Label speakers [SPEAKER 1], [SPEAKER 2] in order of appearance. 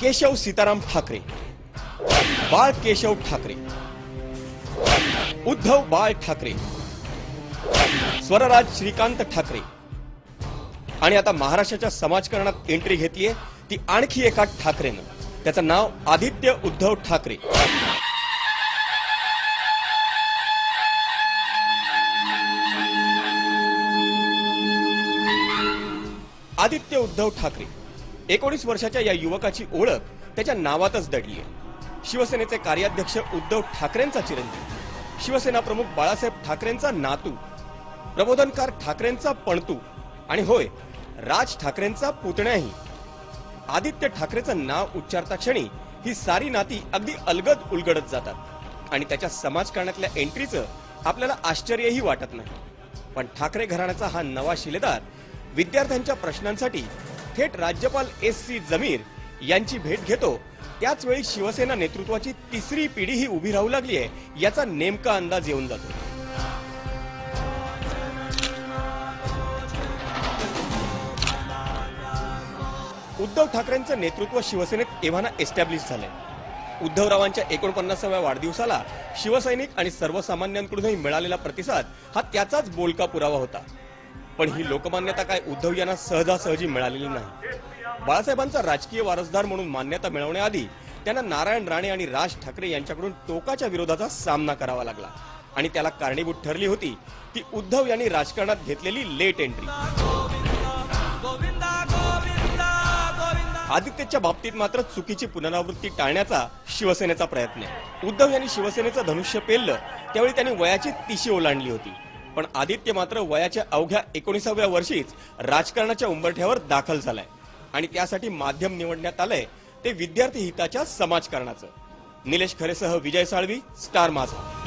[SPEAKER 1] केशव सीताराम ठाकरे. बाळ केशव ठाकरे. उद्धव बाळ ठाकरे. स्वरराज श्रीकांत ठाकरे. आणि आता महाराष्ट्राच्या समाजकारणात एंट्री घेतलीये ती आणखी एका ठाकरेनं. त्याचं नाव आदित्य उद्धव ठाकरे. आदित्य उद्धव ठाकरे. एकोणीस वर्षाच्या या युवकाची ओळख त्याच्या नावातच दडली आहे. शिवसेनेचे कार्याध्यक्ष उद्धव ठाकरेंचा चिरंजीव. शिवसेना प्रमुख बाळासाहेब ठाकरेंचा नातू प्रबोधनकार ठाकरेंचा पणतू आणि होय राज ठाकरेंचा पुतण्याही. आदित्य ठाकरेचं नाव उच्चारता क्षणी ही सारी नाती अगदी अलगद उलगडत जातात आणि त्याच्या समाजकारणातल्या एंट्रीचं आपल्याला आश्चर्यही वाटत नाही. पण ठाकरे घराण्याचा हा नवा शिलेदार विद्यार्थ्यांच्या प्रश्नांसाठी थेट राज्यपाल एस सी जमीर यांची भेट घेतो. त्याच वेळी शिवसेना नेतृत्वाची तिसरी पिढी ही उभी राहू लागली आहे याचा नेमका अंदाज येऊन जातो. उद्धव ठाकरेंचं नेतृत्व शिवसेनेत एव्हाना एस्टॅब्लिश झालंय. उद्धवरावांच्या एकोणपन्नासाव्या वाढदिवसाला शिवसैनिक आणि सर्वसामान्यांकडूनही मिळालेला प्रतिसाद हा त्याचाच बोलका पुरावा होता. पण ही लोकमान्यता काय उद्धव यांना सहजासहजी मिळालेली नाही. बाळासाहेबांचा राजकीय वारसदार म्हणून मान्यता मिळवण्याआधी त्यांना नारायण राणे आणि राज ठाकरे यांच्याकडून टोकाच्या विरोधाचा सामना करावा लागला. आणि त्याला कारणीभूत ठरली होती ती उद्धव यांनी राजकारणात घेतलेली लेट एंट्री. आदित्यच्या बाबतीत मात्र चुकीची पुनरावृत्ती टाळण्याचा शिवसेनेचा प्रयत्न आहे. उद्धव यांनी शिवसेनेचं धनुष्य पेललं त्यावेळी त्यांनी वयाची तिशी ओलांडली होती. पण आदित्य मात्र वयाच्या अवघ्या एकोणीसाव्या वर्षीच राजकारणाच्या उंबरठ्यावर दाखल झालाय. आणि त्यासाठी माध्यम निवडण्यात आलंय ते विद्यार्थी हिताच्या समाजकारणाचं. निलेश खरेसह विजय साळवी स्टार माझा.